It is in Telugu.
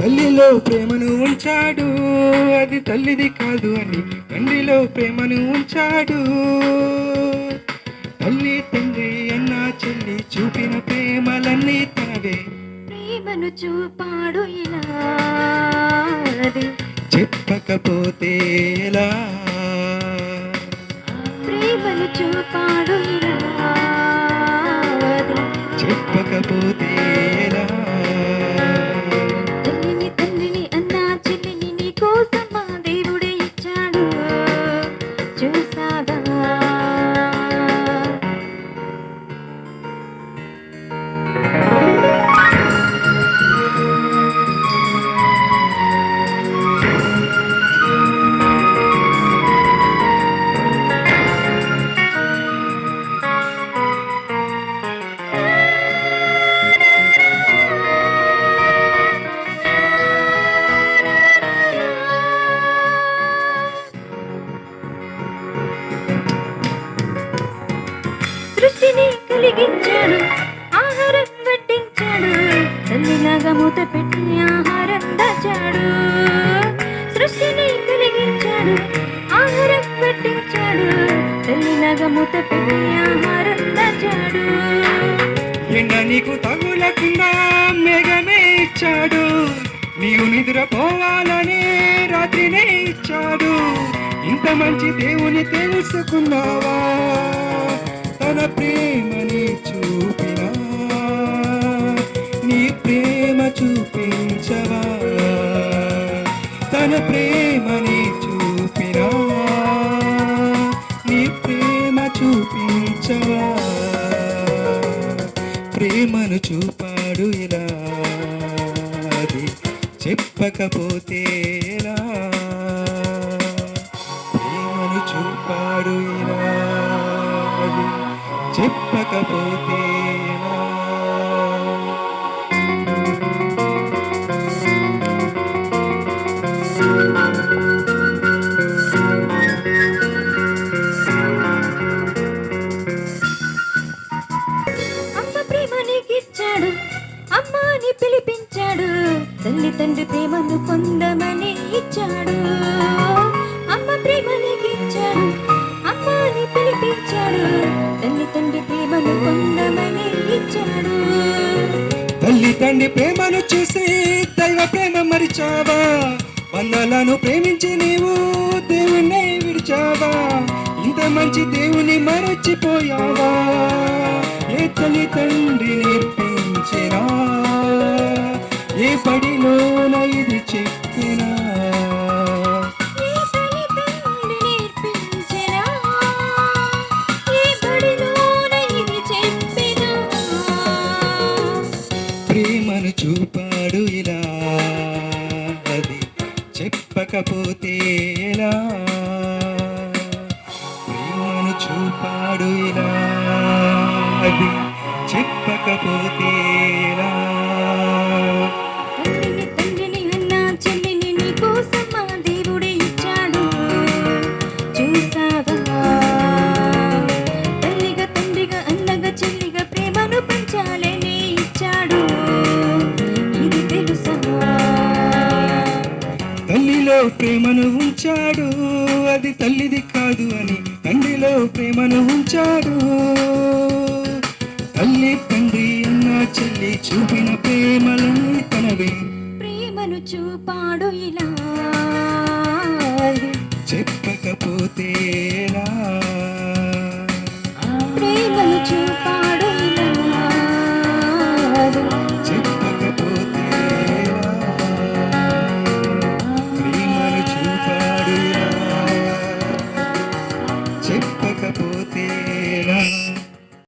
తండ్రిలో ప్రేమను ఉంచాడు. అది తల్లిది కాదు అని తండ్రిలో ప్రేమను ఉంచాడు. తల్లి తండ్రి అన్న చెల్లి చూపిన ప్రేమలన్నీ తనవే ప్రేమను చూపాడు ఇలా. చెప్పకపోతే ఎలా? ప్రేమను చూపాడు ఇలా. మూత పెట్టి ఆహారం దాచాడు సృష్టిని కలిగించాడు. ఆహారం వడ్డించాడు తల్లిలాగా మూత పెట్టి ఆహారం దాచాడు ఎండ నీకు తగులకుండా మేఘమే ఇచ్చాడు. నీవు నిద్రపోవాలనే రాత్రినే ఇచ్చాడు. ఇంత మంచి దేవుని తెలుసుకున్నావా? తన ప్రేమ తన ప్రేమని చూపినా. నీ ప్రేమ చూపించవా? ప్రేమను చూపాడు ఇలా. అది చెప్పకపోతే ఎలా? ప్రేమను చూపాడు ఇలా. అది చెప్పకపోతే తల్లి తండ్రి ప్రేమను పొందమని ఇచ్చాడు. అమ్మ ప్రేమని ఇచ్చాడు. అమ్మ అని పిలిపించాడు. తల్లి తండ్రి ప్రేమను పొందమని ఇచ్చాడు. తల్లి తండ్రి ప్రేమను చూసి దైవ ప్రేమ మరిచావా? వందలను ప్రేమించి నీవు దేవుణ్ణి విడిచావా? ఇంత మంచి దేవుని మరచిపోయావా? ఏ తల్లి తండ్రిని చూపాడు ఇలా అది చెప్పకపోతే ఎలా ప్రేమను చూపాడు ఇలా అది చెప్పకపోతే ఎలా ప్రేమను ఉంచాడు. అది తల్లిది కాదు అని తండ్రిలో ప్రేమను ఉంచాడు. తల్లి తండ్రి అన్న చెల్లి చూపిన ప్రేమలన్నీ తనవే. ప్రేమను చూపాడు ఇలా.